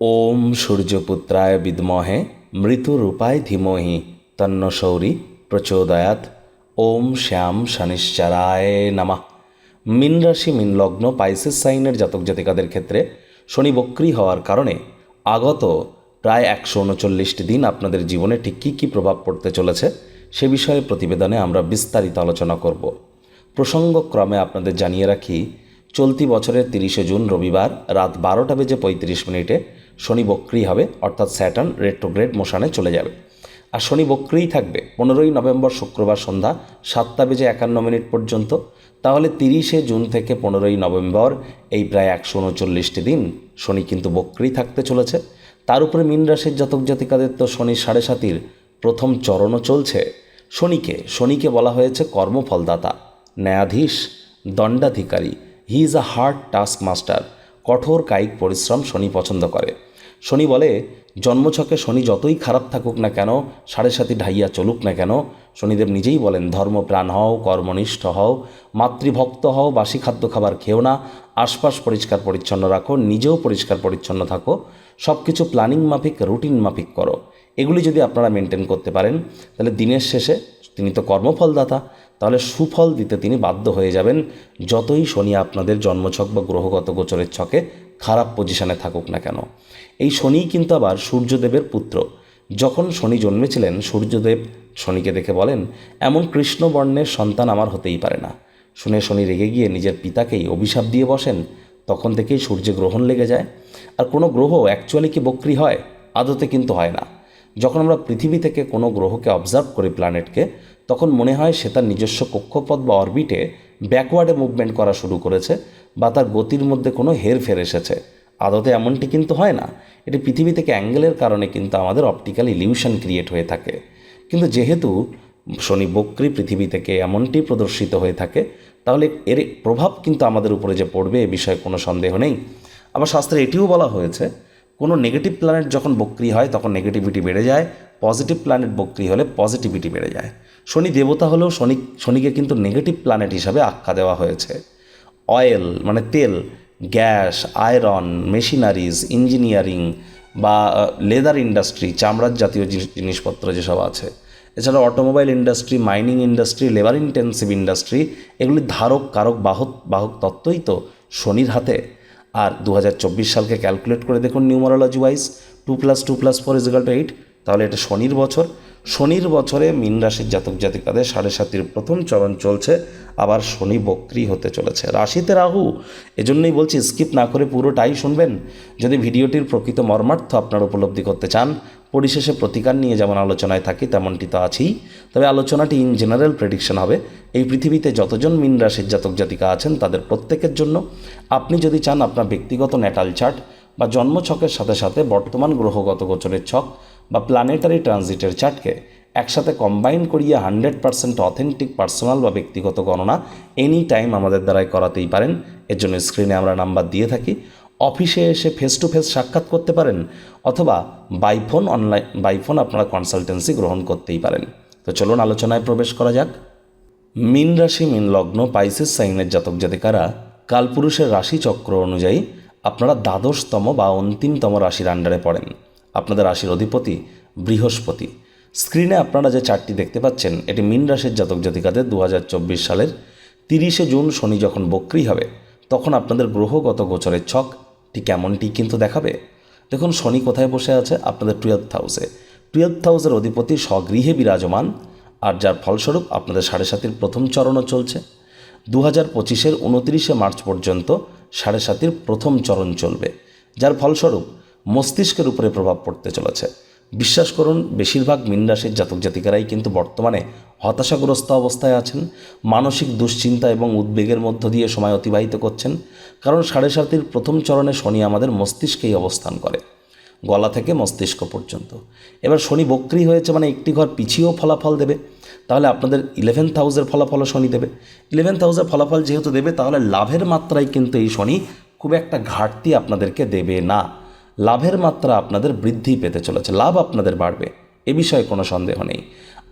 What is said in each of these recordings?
ওম সূর্যপুত্রায় বিদ্মহে মৃত্যুরূপায় ধীমহি, তন্ন শৌরি প্রচোদয়াত ওম শ্যাম শনিশ্চরায় নামা। মিন রাশি, মিন লগ্ন, পাইসেস সাইনের জাতক জাতিকাদের ক্ষেত্রে শনি বক্রী হওয়ার কারণে আগত প্রায় একশো উনচল্লিশটি দিন আপনাদের জীবনে ঠিক কী কী প্রভাব পড়তে চলেছে সে বিষয়ে প্রতিবেদনে আমরা বিস্তারিত আলোচনা করব। প্রসঙ্গক্রমে আপনাদের জানিয়ে রাখি, চলতি বছরের তিরিশে জুন রবিবার রাত বারোটা বেজে পঁয়ত্রিশ মিনিটে শনি বক্রী হবে, অর্থাৎ স্যাটার্ন রেট্রোগ্রেড মোশানে চলে যাবে। আর শনি বক্রীই থাকবে পনেরোই নভেম্বর শুক্রবার সন্ধ্যা সাতটা বেজে একান্ন মিনিট পর্যন্ত। তাহলে তিরিশে জুন থেকে পনেরোই নভেম্বর এই প্রায় একশো উনচল্লিশটি দিন শনি কিন্তু বক্রী থাকতে চলেছে। তার উপরে মিন রাশির জাতক জাতিকাদের তো শনি সাড়ে সাতির প্রথম চরণও চলছে। শনিকে শনিকে বলা হয়েছে কর্মফলদাতা, ন্যায়াধীশ, দণ্ডাধিকারী। He is a hard task master কঠোর কায়িক পরিশ্রম শনি পছন্দ করে। শনি বলে, জন্মছকে শনি যতই খারাপ থাকুক না কেন, সাড়ে সাতি ঢাইয়া চলুক না কেন, শনিদেব নিজেই বলেন, ধর্মপ্রাণ হও, কর্মনিষ্ঠ হও, মাতৃভক্ত হও, বাসি খাদ্য খাবার খেও না, আশপাশ পরিষ্কার পরিচ্ছন্ন রাখো, নিজেও পরিষ্কার পরিচ্ছন্ন থাকো সব কিছু প্ল্যানিং মাফিক, রুটিন মাফিক করো। এগুলি যদি আপনারা মেনটেন করতে পারেন, তাহলে দিনের শেষে তিনি তো কর্মফলদাতা, তাহলে সুফল দিতে তিনি বাধ্য হয়ে যাবেন, যতই শনি আপনাদের জন্মছক বা গ্রহগত গোচরের ছকে খারাপ পজিশনে থাকুক না কেন। এই শনিই কিন্তু আবার সূর্যদেবের পুত্র। যখন শনি জন্মেছিলেন, সূর্যদেব শনিকে দেখে বলেন, এমন কৃষ্ণবর্ণের সন্তান আমার হতেই পারে না। শুনে শনি রেগে গিয়ে নিজের পিতাকেই অভিশাপ দিয়ে বসেন। তখন থেকেই সূর্যে গ্রহণ লেগে যায়। আর কোনো গ্রহ অ্যাকচুয়ালি কি বক্রি হয়, আদতে কিন্তু হয় না। যখন আমরা পৃথিবী থেকে কোনো গ্রহকে অবজার্ভ করি প্ল্যানেটকে তখন মনে হয় সে তার নিজস্ব কক্ষপথ বা অরবিটে ব্যাকওয়ার্ডে মুভমেন্ট করা শুরু করেছে বা তার গতির মধ্যে কোনো হেরফের এসেছে। আদতে এমনটি কিন্তু হয় না। এটি পৃথিবী থেকে অ্যাঙ্গেলের কারণে কিন্তু আমাদের অপটিক্যাল ইলিউশন ক্রিয়েট হয়ে থাকে। কিন্তু যেহেতু শনি বক্রী পৃথিবী থেকে এমনটি প্রদর্শিত হয়ে থাকে, তাহলে এর প্রভাব কিন্তু আমাদের উপরে যে পড়বে এ বিষয়ে কোনো সন্দেহ নেই। আবার শাস্ত্রে এটিও বলা হয়েছে, কোনো নেগেটিভ প্ল্যানেট যখন বক্রি হয়, তখন নেগেটিভিটি বেড়ে যায় পজিটিভ প্ল্যানেট বক্রি হলে পজিটিভিটি বেড়ে যায়। শনি দেবতা হলেও শনি, শনিকে কিন্তু নেগেটিভ প্ল্যানেট হিসাবে আখ্যা দেওয়া হয়েছে। অয়েল মানে তেল গ্যাস আয়রন মেশিনারিজ ইঞ্জিনিয়ারিং বা লেদার ইন্ডাস্ট্রি চামড়ার জাতীয় জিনিস- জিনিসপত্র যেসব আছে। এছাড়া automobile industry mining industry labour intensive industry এগুলি ধারক, কারক, বাহক বাহক তত্ত্বই তো শনির হাতে। আর দু হাজার চব্বিশ সালকে ক্যালকুলেট করে দেখুন numerology wise two plus two plus four equal to eight তাহলে এটা শনির বছর। শনির বছরে মীন রাশির জাতক জাতিকাদের সাড়ে সাতির প্রথম চরণ চলছে, আবার শনি বক্রি হতে চলেছে। রাশিতে রাহু, এজন্যই বলছি স্কিপ না করে পুরোটাই শুনবেন। যদি ভিডিওটির প্রকৃত মর্মার্থ আপনার উপলব্ধি করতে চান, পরিশেষে প্রতিকার নিয়ে যেমন আলোচনায় থাকি, তেমনটি তো আছেই। তবে আলোচনাটি ইন জেনারেল প্রেডিকশন হবে। এই পৃথিবীতে যতজন মিন রাশির জাতক জাতিকা আছেন, তাদের প্রত্যেকের জন্য। আপনি যদি চান আপনার ব্যক্তিগত ন্যাটাল চার্ট বা জন্মছকের সাথে সাথে বর্তমান গ্রহগত গোচরের ছক বা প্ল্যানেটারি ট্রানজিটের চার্টকে একসাথে কম্বাইন করিয়ে হান্ড্রেড পার্সেন্ট অথেন্টিক পার্সোনাল বা ব্যক্তিগত গণনা এনি টাইম আমাদের দ্বারাই করাতেই পারেন। এর জন্য স্ক্রিনে আমরা নাম্বার দিয়ে থাকি। অফিসে এসে ফেস টু ফেস সাক্ষাৎ করতে পারেন অথবা by phone online by phone আপনারা কনসালটেন্সি গ্রহণ করতেই পারেন। তো চলুন আলোচনায় প্রবেশ করা যাক। মিন রাশি, মিন লগ্ন পাইসেস সাইনের জাতক জাতিকারা, কালপুরুষের রাশি চক্র অনুযায়ী আপনারা দ্বাদশতম বা অন্তিমতম রাশির আন্ডারে পড়েন। আপনাদের রাশির অধিপতি বৃহস্পতি। স্ক্রিনে আপনারা যে চারটি দেখতে পাচ্ছেন, এটি মিন রাশির জাতক জাতিকাদের দু হাজার চব্বিশ সালের তিরিশে জুন শনি যখন বক্রি হবে, তখন আপনাদের গ্রহগত গোচরের ছক কেমনটি কিন্তু দেখাবে? দেখুন, শনি কোথায় বসে আছে? আপনাদের টুয়েলথ হাউসে টুয়েলথ হাউসের অধিপতি স্বগৃহে বিরাজমান, আর যার ফলস্বরূপ আপনাদের সাড়ে সাতির প্রথম চরণও চলছে। দু হাজার পঁচিশের উনত্রিশে মার্চ পর্যন্ত সাড়ে সাতির প্রথম চরণ চলবে, যার ফলস্বরূপ মস্তিষ্কের উপরে প্রভাব পড়তে চলেছে। বিশ্বাস করুন, বেশিরভাগ মিন রাশির জাতক জাতিকারাই কিন্তু বর্তমানে হতাশাগ্রস্ত অবস্থায় আছেন, মানসিক দুশ্চিন্তা এবং উদ্বেগের মধ্য দিয়ে সময় অতিবাহিত করছেন, কারণ সাড়ে সাতির প্রথম চরণে শনি আমাদের মস্তিষ্কেই অবস্থান করে, গলা থেকে মস্তিষ্ক পর্যন্ত। এবার শনি বক্রি হয়েছে মানে একটি ঘর পিছিয়েও ফলাফল দেবে। তাহলে আপনাদের ইলেভেন্থ হাউসের ফলাফলও শনি দেবে। ইলেভেন্থ হাউসের ফলাফল যেহেতু দেবে, তাহলে লাভের মাত্রায় কিন্তু এই শনি খুব একটা ঘাটতি আপনাদেরকে দেবে না। লাভের মাত্রা আপনাদের বৃদ্ধি পেতে চলেছে, লাভ আপনাদের বাড়বে, এ বিষয়ে কোনো সন্দেহ নেই।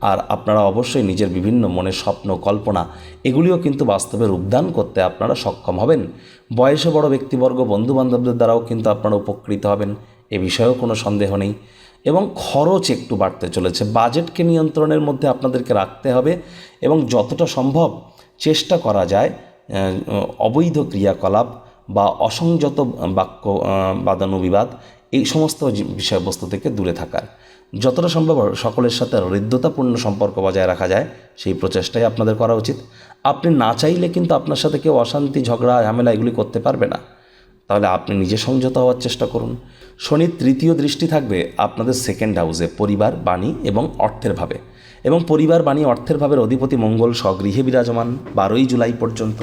আর আপনারা অবশ্যই নিজের বিভিন্ন মনের স্বপ্ন, কল্পনা, এগুলিও কিন্তু বাস্তবে রূপদান করতে আপনারা সক্ষম হবেন। বয়সে বড় ব্যক্তিবর্গ, বন্ধুবান্ধবদের দ্বারাও কিন্তু আপনারা উপকৃত হবেন, এ বিষয়েও কোনো সন্দেহ নেই। এবং খরচ একটু বাড়তে চলেছে। বাজেটকে নিয়ন্ত্রণের মধ্যে আপনাদেরকে রাখতে হবে এবং যতটা সম্ভব চেষ্টা করা যায় অবৈধ ক্রিয়াকলাপ বা অসংযত বাক্য বাদানুবিবাদ এই সমস্ত বিষয়বস্তু থেকে দূরে থাকার। যতটা সম্ভব সকলের সাথে হৃদ্যতাপূর্ণ সম্পর্ক বজায় রাখা যায়, সেই প্রচেষ্টাই আপনাদের করা উচিত। আপনি না চাইলে কিন্তু আপনার সাথে কেউ অশান্তি, ঝগড়া, ঝামেলা এগুলি করতে পারবে না। তাহলে আপনি নিজে সংযত হওয়ার চেষ্টা করুন। শনির তৃতীয় দৃষ্টি থাকবে আপনাদের সেকেন্ড হাউসে পরিবার, বাণী এবং অর্থের ভাবে। এবং পরিবার, বাণী, অর্থের ভাবের অধিপতি মঙ্গল স্বগৃহে বিরাজমান বারোই জুলাই পর্যন্ত।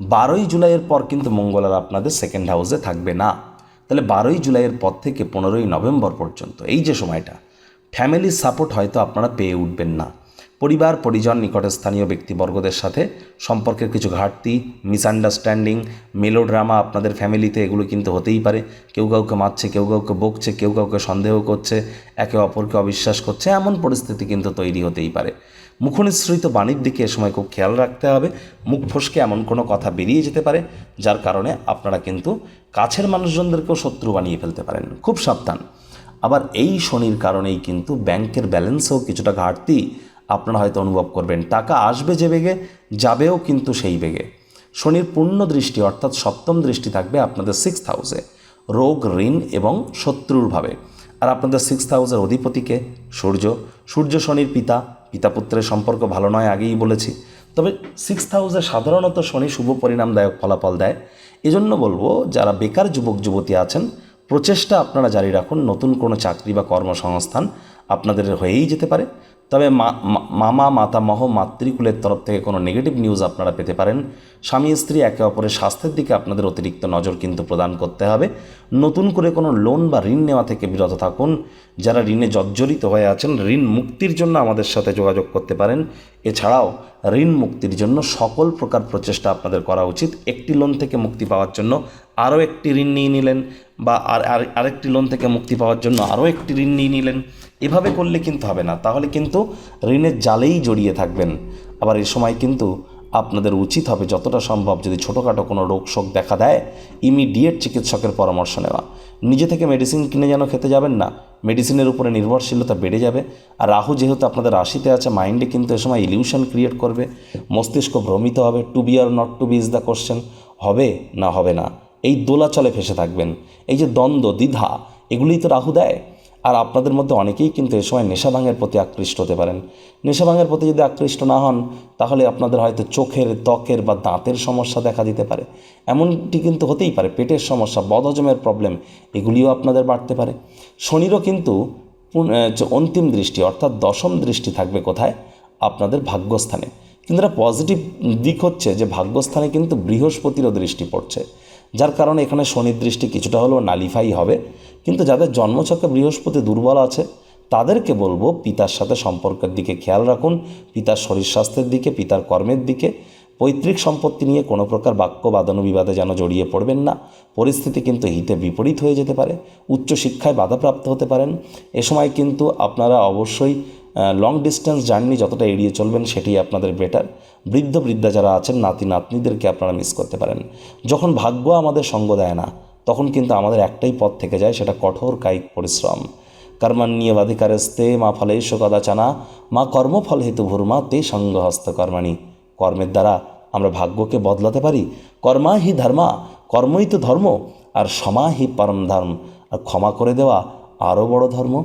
বারোই জুলাইয়ের পর কিন্তু মঙ্গল আর আপনাদের সেকেন্ড হাউসে থাকবে না। তাহলে বারোই জুলাইয়ের পর থেকে পনেরোই নভেম্বর পর্যন্ত। এই যে সময়টা ফ্যামিলির সাপোর্ট হয়তো আপনারা পেয়ে উঠবেন না। পরিবার, পরিজন নিকটে স্থানীয় ব্যক্তিবর্গদের সাথে সম্পর্কের কিছু ঘাটতি মিসআন্ডারস্ট্যান্ডিং মেলোড্রামা আপনাদের ফ্যামিলিতে এগুলো কিন্তু হতেই পারে। কেউ কাউকে মারছে, কেউ কাউকে বকছে, কেউ কাউকে সন্দেহ করছে, একে অপরকে অবিশ্বাস করছে, এমন পরিস্থিতি কিন্তু তৈরি হতেই পারে। মুখনিসৃত বাণীর দিকে এ সময় খুব খেয়াল রাখতে হবে। মুখ ফসকে এমন কোনো কথা বেরিয়ে যেতে পারে, যার কারণে আপনারা কিন্তু কাছের মানুষজনদেরকেও শত্রু বানিয়ে ফেলতে পারেন। খুব সাবধান। আবার এই শনির কারণেই কিন্তু ব্যাংকের ব্যালেন্সেও কিছুটা ঘাটতি আপনারা হয়তো অনুভব করবেন। টাকা আসবে যে বেগে, যাবেও কিন্তু সেই বেগে। শনির পূর্ণ দৃষ্টি অর্থাৎ সপ্তম দৃষ্টি থাকবে আপনাদের সিক্স হাউসে রোগ, ঋণ এবং শত্রুর ভাবে। আর আপনাদের সিক্স হাউসের অধিপতিকে সূর্য। সূর্য শনির পিতা। পিতা পুত্রের সম্পর্ক ভালো নয়, আগেই বলেছি। তবে সিক্স হাউসে সাধারণত শনি শুভ পরিণামদায়ক ফলাফল দেয়। এজন্য বলব, যারা বেকার যুবক, যুবতী আছেন, প্রচেষ্টা আপনারা জারি রাখুন। নতুন কোনো চাকরি বা কর্মসংস্থান আপনাদের হয়েই যেতে পারে। তবে মামা, মাতামহ, মাতৃকুলের তরফ থেকে কোনো নেগেটিভ নিউজ আপনারা পেতে পারেন। স্বামী, স্ত্রী একে অপরের স্বাস্থ্যের দিকে আপনাদের অতিরিক্ত নজর কিন্তু প্রদান করতে হবে। নতুন করে কোনো লোন বা ঋণ নেওয়া থেকে বিরত থাকুন। যারা ঋণে জর্জরিত হয়ে আছেন, ঋণ মুক্তির জন্য আমাদের সাথে যোগাযোগ করতে পারেন। এছাড়াও ঋণ মুক্তির জন্য সকল প্রকার প্রচেষ্টা আপনাদের করা উচিত। একটি লোন থেকে মুক্তি পাওয়ার জন্য আরও একটি ঋণ নিয়ে নিলেন বা আর, আর- আরেকটি লোন থেকে মুক্তি পাওয়ার জন্য আরও একটি ঋণ নিয়ে নিলেন। এভাবে করলে কিন্তু হবে না। তাহলে কিন্তু ঋণের জালেই জড়িয়ে থাকবেন। আবার এ সময় কিন্তু আপনাদের উচিত হবে যতটা সম্ভব যদি ছোটোখাটো কোনো রোগ শোক দেখা দেয় ইমিডিয়েট চিকিৎসকের পরামর্শ নেওয়া। নিজে থেকে মেডিসিন কিনে যেন খেতে যাবেন না। মেডিসিনের উপরে নির্ভরশীলতা বেড়ে যাবে। আর রাহু যেহেতু আপনাদের রাশিতে আছে মাইন্ডে কিন্তু এ সময় ইলিউশন ক্রিয়েট করবে। মস্তিষ্ক ভ্রমিত হবে। To be or not to be is the question হবে না হবে না। এই দোলাচলে ফেসে থাকবেন। এই যে দ্বন্দ্ব, দ্বিধা, এগুলিই তো রাহু দেয়। আর আপনাদের মধ্যে অনেকেই কিন্তু এ সময় নেশাভাঙের প্রতি আকৃষ্ট হতে পারেন। নেশাভাঙের প্রতি যদি আকৃষ্ট না হন, তাহলে আপনাদের হয়তো চোখের, ত্বকের বা দাঁতের সমস্যা দেখা দিতে পারে। এমনটি কিন্তু হতেই পারে, পেটের সমস্যা, বদহজমের প্রবলেম এগুলিও আপনাদের বাড়তে পারে। শনিরও কিন্তু অন্তিম দৃষ্টি, অর্থাৎ দশম দৃষ্টি থাকবে কোথায়? আপনাদের ভাগ্যস্থানে। কিন্তু এটা পজিটিভ দিক হচ্ছে যে ভাগ্যস্থানে কিন্তু বৃহস্পতিরও দৃষ্টি পড়ছে। যার কারণে এখানে শনির দৃষ্টি কিছুটা হলেও নালিফাই হবে। কিন্তু যাদের জন্মছকে বৃহস্পতি দুর্বল আছে, তাদেরকে বলব পিতার সাথে সম্পর্কের দিকে খেয়াল রাখুন, পিতার শরীর স্বাস্থ্যের দিকে, পিতার কর্মের দিকে। পৈতৃক সম্পত্তি নিয়ে কোনো প্রকার বাক্য বাদানুবিবাদে যেন জড়িয়ে পড়বেন না। পরিস্থিতি কিন্তু হিতে বিপরীত হয়ে যেতে পারে। উচ্চশিক্ষায় বাধাপ্রাপ্ত হতে পারেন। এ সময় কিন্তু আপনারা অবশ্যই লং ডিস্টেন্স জার্নি যতটা এড়িয়ে চলবেন সেটি আপনাদের বেটার বৃদ্ধ, বৃদ্ধা যারা আছেন, নাতি, নাতনিদেরকে আপনারা মিস করতে পারেন। যখন ভাগ্য আমাদের সঙ্গ দেয় না, তখন কিন্তু আমাদের একটাই পথ থেকে যায়, সেটা কঠোর কায়িক পরিশ্রম। কর্মাণ্যবাধিকারস্তে মা ফলে ফলেশ কদাচানা, মা কর্মফল হেতু ভূর্মা, তে সঙ্গ হস্ত কর্মাণী। কর্মের দ্বারা আমরা ভাগ্যকে বদলাতে পারি। কর্মা হি ধর্মা, কর্মই তো ধর্ম, আর সমা হি পরম ধর্ম। আর ক্ষমা করে দেওয়া আরও বড় ধর্ম।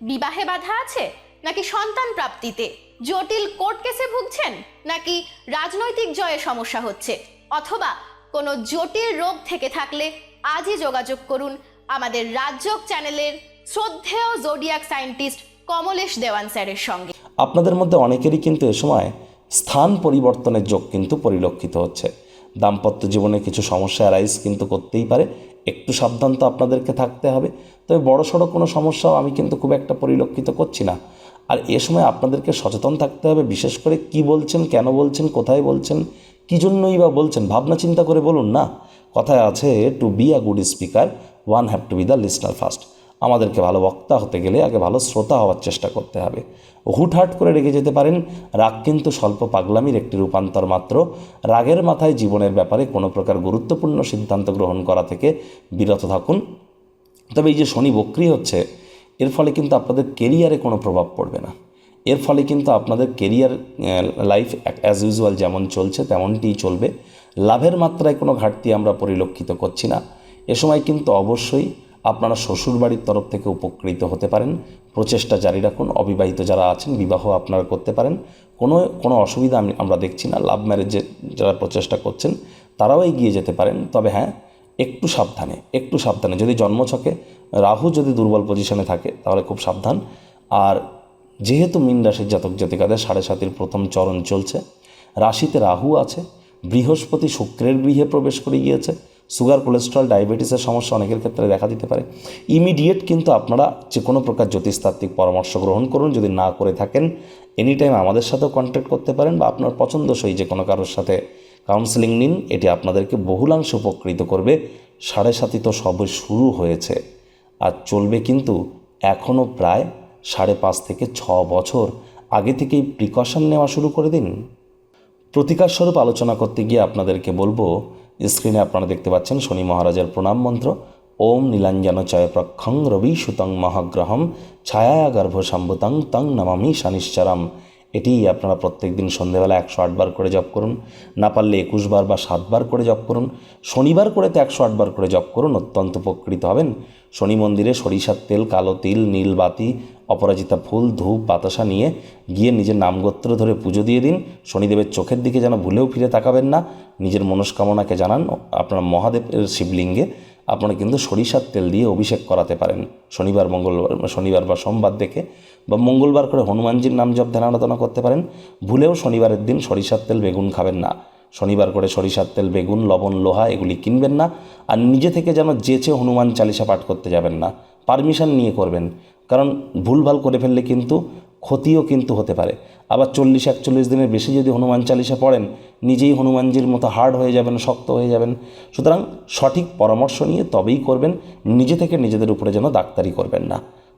বিবাহে বাধা আছে? নাকি সন্তান প্রাপ্তিতে? জটিল কোর্ট কেসে ভুগছেন? নাকি রাজনৈতিক জয়ে সমস্যা হচ্ছে? অথবা কোনো জটিল রোগ থেকে থাকলে আজই যোগাযোগ করুন আমাদের রাজ্যক চ্যানেলের শ্রদ্ধেয় জোডিয়াক সায়েন্টিস্ট কমলেশ দেওয়ান স্যারের সঙ্গে। আপনাদের মধ্যে অনেকেরই কিন্তু এ সময় স্থান পরিবর্তনের যোগ কিন্তু পরিলক্ষিত হচ্ছে। দাম্পত্য জীবনে কিছু সমস্যা অ্যারাইজ কিন্তু করতেই পারে। একটু সাবধান তো আপনাদেরকে থাকতে হবে। তবে বড় সড়ো কোনো সমস্যাও আমি কিন্তু খুব একটা পরিলক্ষিত করছি না। আর এ সময় আপনাদেরকে সচেতন থাকতে হবে, বিশেষ করে কি বলছেন, কেন বলছেন, কোথায় বলছেন, কী জন্যই বা বলছেন, ভাবনা চিন্তা করে বলুন না। কথায় আছে to be a good speaker one have to be the listener first আমাদেরকে ভালো বক্তা হতে গেলে আগে ভালো শ্রোতা হওয়ার চেষ্টা করতে হবে। হুটহাট করে রেগে যেতে পারেন, রাগ কিন্তু স্বল্প পাগলামির একটি রূপান্তর মাত্র। রাগের মাথায় জীবনের ব্যাপারে কোনো প্রকার গুরুত্বপূর্ণ সিদ্ধান্ত গ্রহণ করা থেকে বিরত থাকুন। তবে এই যে শনি বক্রি হচ্ছে, এর ফলে কিন্তু আপনাদের কেরিয়ারে কোনো প্রভাব পড়বে না। এর ফলে কিন্তু আপনাদের কেরিয়ার লাইফ অ্যাজ ইউজুয়াল যেমন চলছে, তেমনটিই চলবে। লাভের মাত্রায় কোনো ঘাটতি আমরা পরিলক্ষিত করছি না। এ সময় কিন্তু অবশ্যই আপনারা শ্বশুরবাড়ির তরফ থেকে উপকৃত হতে পারেন। প্রচেষ্টা জারি রাখুন। অবিবাহিত যারা আছেন, বিবাহ আপনারা করতে পারেন। কোনো কোনো অসুবিধা আমি, আমরা দেখছি না। লাভ ম্যারেজে যারা প্রচেষ্টা করছেন, তারাও এগিয়ে যেতে পারেন। তবে হ্যাঁ একটু সাবধানে একটু সাবধানে। যদি জন্মছকে রাহু যদি দুর্বল পজিশনে থাকে, তাহলে খুব সাবধান। আর যেহেতু মীন রাশির জাতক জাতিকাদের সাড়ে সাতির প্রথম চরণ চলছে, রাশিতে রাহু আছে, বৃহস্পতি শুক্রের গৃহে প্রবেশ করে গিয়েছে সুগার কোলেস্ট্রল ডায়াবেটিসের সমস্যা অনেকের ক্ষেত্রে দেখা দিতে পারে। ইমিডিয়েট কিন্তু আপনারা যে কোনো প্রকার জ্যোতিষতাত্ত্বিক পরামর্শ গ্রহণ করুন, যদি না করে থাকেন এনি টাইম আমাদের সাথেও কন্ট্যাক্ট করতে পারেন বা আপনার পছন্দসই যে কোনো কারোর সাথে কাউন্সেলিং নিন, এটি আপনাদেরকে বহুলাংশ উপকৃত করবে। সাড়ে সাতি তো সবে শুরু হয়েছে। আর চলবে কিন্তু এখনও প্রায় সাড়ে পাঁচ থেকে ছ বছর। আগে থেকেই প্রিকশন নেওয়া শুরু করে দিন। প্রতিকার স্বরূপ আলোচনা করতে গিয়ে আপনাদেরকে বলব স্ক্রিনে আপনারা দেখতে পাচ্ছেন শনি মহারাজের প্রণাম মন্ত্র। ওম নীলাঞ্জন চয় প্রক্ষং রবি সুতং মহাগ্রহম ছায়া গর্ভ সম্ভুতং তং নমামি শানিশ্চরম। এটি আপনারা প্রত্যেক দিন সন্ধেবেলা একশো আটবার করে জপ করুন। না পারলে একুশ বার বা সাতবার করে জপ করুন। শনিবার করে তো একশো আটবার করে জপ করুন, অত্যন্ত উপকৃত হবেন। শনি মন্দিরে সরিষার তেল, কালো তিল, নীল বাতি, অপরাজিতা ফুল, ধূপ, বাতাসা নিয়ে গিয়ে নিজের নামগোত্র ধরে পুজো দিয়ে দিন। শনিদেবের চোখের দিকে যেন ভুলেও ফিরে তাকাবেন না। নিজের মনস্কামনাকে জানান আপনার মহাদেবের শিবলিঙ্গে। আপনারা কিন্তু সরিষার তেল দিয়ে অভিষেক করাতে পারেন। শনিবার, মঙ্গলবার, শনিবার বা সোমবার দেখে বা মঙ্গলবার করে হনুমানজির নাম জপ ধ্যান আরাধনা করতে পারেন, ভুলেও শনিবারের দিন সরিষার তেল বেগুন খাবেন না। শনিবার করে সরিষার তেল, বেগুন, লবণ, লোহা এগুলি কিনবেন না আর নিজে থেকে যেন যেচে হনুমান চালিসা পাঠ করতে যাবেন না। পারমিশন নিয়ে করবেন, কারণ ভুলভাল করে ফেললে কিন্তু ক্ষতিও কিন্তু হতে পারে। আবার চল্লিশ একচল্লিশ দিনের বেশি যদি হনুমান চালিসা পড়েন, নিজেই হনুমানজির মতো হার্ড হয়ে যাবেন, শক্ত হয়ে যাবেন। সুতরাং সঠিক পরামর্শ নিয়ে তবেই করবেন, নিজে থেকে নিজেদের উপরে যেন ডাক্তারি করবেন না।